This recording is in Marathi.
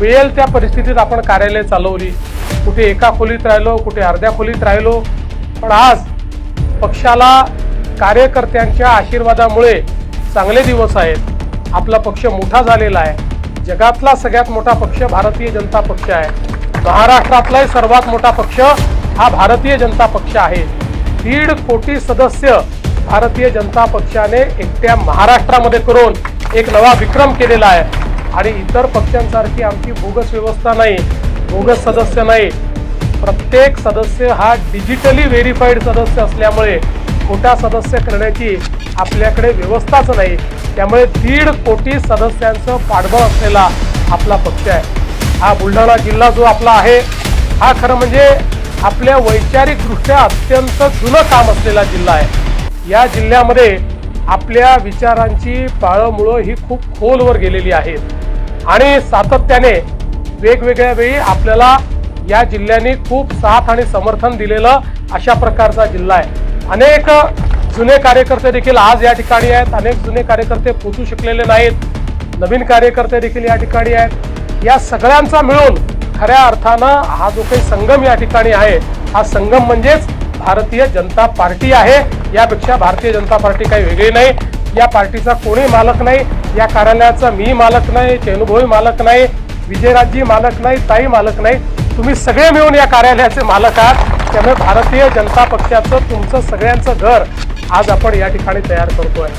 मिळेल त्या परिस्थितीत आपण कार्यालय चालवली. कुठे एका खोलीत राहिलो कुठे अर्ध्या खोलीत राहिलो. पण आज पक्षाला कार्यकर्त्यांच्या आशीर्वादामुळे चांगले दिवस आहेत. आपला पक्ष मोठा झालेला आहे. जगातला सगळ्यात मोठा पक्ष भारतीय जनता पक्ष आहे. महाराष्ट्रातलाही सर्वात मोठा पक्ष हा भारतीय जनता पक्ष आहे. दीड कोटी सदस्य भारतीय जनता पक्षाने एकट्या महाराष्ट्रामध्ये करून एक नवा विक्रम केलेला आहे. आणि इतर पक्षांसारखी आमची बोगस व्यवस्था नाही बोगस सदस्य नाही. प्रत्येक सदस्य हा डिजिटली व्हेरीफाईड सदस्य असल्यामुळे खोटा सदस्य करण्याची आपल्याकडे व्यवस्थाच नाही. त्यामुळे दीड कोटी सदस्यांचं पाठबळ असलेला आपला पक्ष आहे. हा बुलढाणा जिल्हा जो आपला आहे हा खरं म्हणजे आपल्या वैचारिकदृष्ट्या अत्यंत जुनं काम असलेला जिल्हा आहे. या जिल्ह्यामध्ये आपल्या विचारांची पाळंमुळं ही खूप खोलवर गेलेली आहेत. आणि सातत्याने वेगवेगळ्या वेळी आपल्याला या जिल्ह्याने खूप साथ आणि समर्थन दिलेलं अशा प्रकारचा जिल्हा आहे. अनेक जुने कार्यकर्ते देखील आज या ठिकाणी आहेत. अनेक जुने कार्यकर्ते पोचू शकलेले नाहीत. नवीन कार्यकर्ते देखील या ठिकाणी आहेत. या सगळ्यांचा मिळून खऱ्या अर्थानं हा जो काही संगम या ठिकाणी आहे हा संगम म्हणजेच भारतीय जनता पार्टी आहे. यापेक्षा भारतीय जनता पार्टी काही वेगळी नाही. या पार्टीचा कोणी मालक नाही. या कार्यालयाचा मी मालक नाही. चेनुभाई मालक नाही. विजयराजजी मालक नाही. ताई मालक नाही. तुम्ही सगळे मिळून या कार्यालयाचे मालक आहात. त्यामुळे भारतीय जनता पक्षाचं तुमचं सगळ्यांचं घर आज आपण या ठिकाणी तयार करतोय.